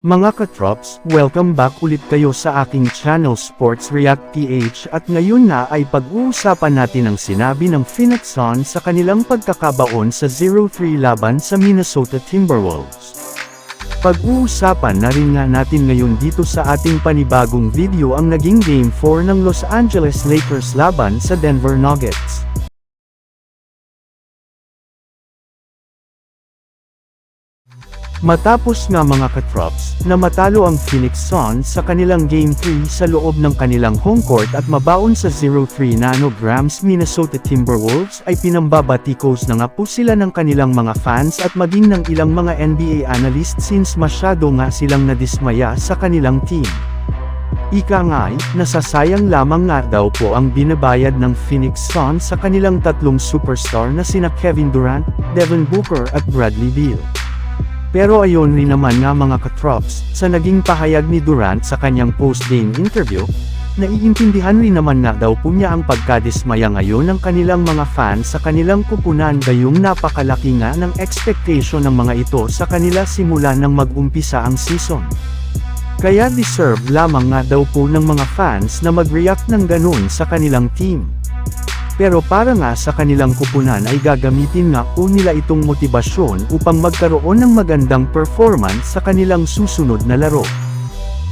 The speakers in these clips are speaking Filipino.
Mga katrops, welcome back ulit kayo sa aking channel Sports React PH at ngayon na ay pag-uusapan natin ang sinabi ng Phoenix Suns sa kanilang pagkakabaon sa 0-3 laban sa Minnesota Timberwolves. Pag-uusapan na rin nga natin ngayon dito sa ating panibagong video ang naging Game 4 ng Los Angeles Lakers laban sa Denver Nuggets. Matapos nga mga katrops, na matalo ang Phoenix Suns sa kanilang Game 3 sa loob ng kanilang home court at mabaon sa 0-3 nanograms Minnesota Timberwolves ay pinambabatikos na nga po sila ng kanilang mga fans at maging ng ilang mga NBA analysts since masyado nga silang nadismaya sa kanilang team. Ika nga'y, nasasayang lamang nga daw po ang binabayad ng Phoenix Suns sa kanilang tatlong superstar na sina Kevin Durant, Devin Booker at Bradley Beal. Pero ayon rin naman nga mga katrops, sa naging pahayag ni Durant sa kanyang post-game interview, naiintindihan rin naman nga daw po niya ang pagkadismaya ngayon ng kanilang mga fans sa kanilang kupunan gayong napakalaki nga ng expectation ng mga ito sa kanila simula nang mag-umpisa ang season. Kaya deserve lamang nga daw po ng mga fans na mag-react ng ganun sa kanilang team. Pero para nga sa kanilang kupunan ay gagamitin nga po nila itong motibasyon upang magkaroon ng magandang performance sa kanilang susunod na laro.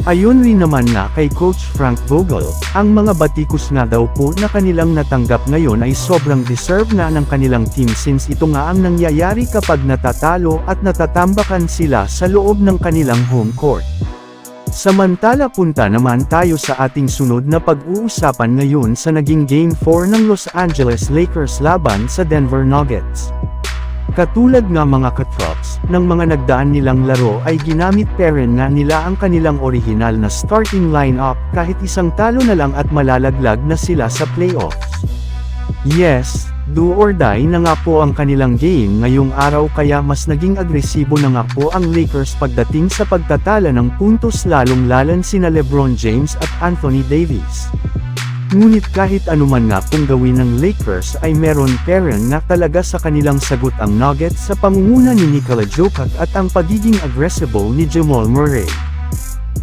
Ayon rin naman nga kay Coach Frank Vogel, ang mga batikos nga daw po na kanilang natanggap ngayon ay sobrang deserve na ng kanilang team since ito nga ang nangyayari kapag natatalo at natatambakan sila sa loob ng kanilang home court. Samantala punta naman tayo sa ating sunod na pag-uusapan ngayon sa naging Game 4 ng Los Angeles Lakers laban sa Denver Nuggets. Katulad nga mga katrops, ng mga nagdaan nilang laro ay ginamit pa rin nga nila ang kanilang orihinal na starting lineup kahit isang talo na lang at malalaglag na sila sa playoffs. Yes, do or die na nga po ang kanilang game ngayong araw kaya mas naging agresibo na nga po ang Lakers pagdating sa pagtatala ng puntos lalong lalan sina Lebron James at Anthony Davis. Ngunit kahit anuman nga kung gawin ng Lakers ay meron peren na talaga sa kanilang sagot ang Nuggets sa pangunguna ni Nikola Jokic at ang pagiging aggressive ni Jamal Murray.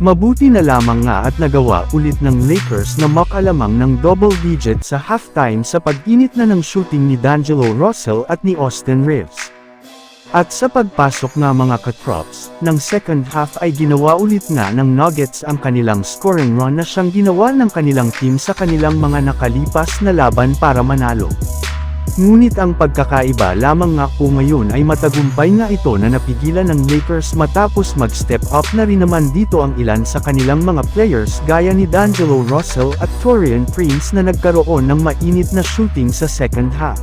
Mabuti na lamang nga at nagawa ulit ng Lakers na makalamang ng double digit sa halftime sa pag-init na ng shooting ni D'Angelo Russell at ni Austin Reeves. At sa pagpasok nga mga katrops, ng second half ay ginawa ulit nga ng Nuggets ang kanilang scoring run na siyang ginawa ng kanilang team sa kanilang mga nakalipas na laban para manalo. Ngunit ang pagkakaiba lamang nga po ngayon ay matagumpay nga ito na napigilan ng Lakers matapos mag-step up na rin naman dito ang ilan sa kanilang mga players gaya ni D'Angelo Russell at Torian Prince na nagkaroon ng mainit na shooting sa second half.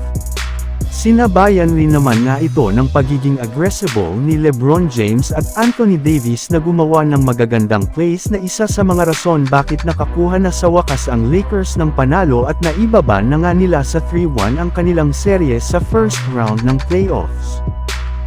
Sinabayan rin naman nga ito ng pagiging aggressive ni Lebron James at Anthony Davis na gumawa ng magagandang plays na isa sa mga rason bakit nakakuha na sa wakas ang Lakers ng panalo at naibaba na nga nila sa 3-1 ang kanilang serye sa first round ng playoffs.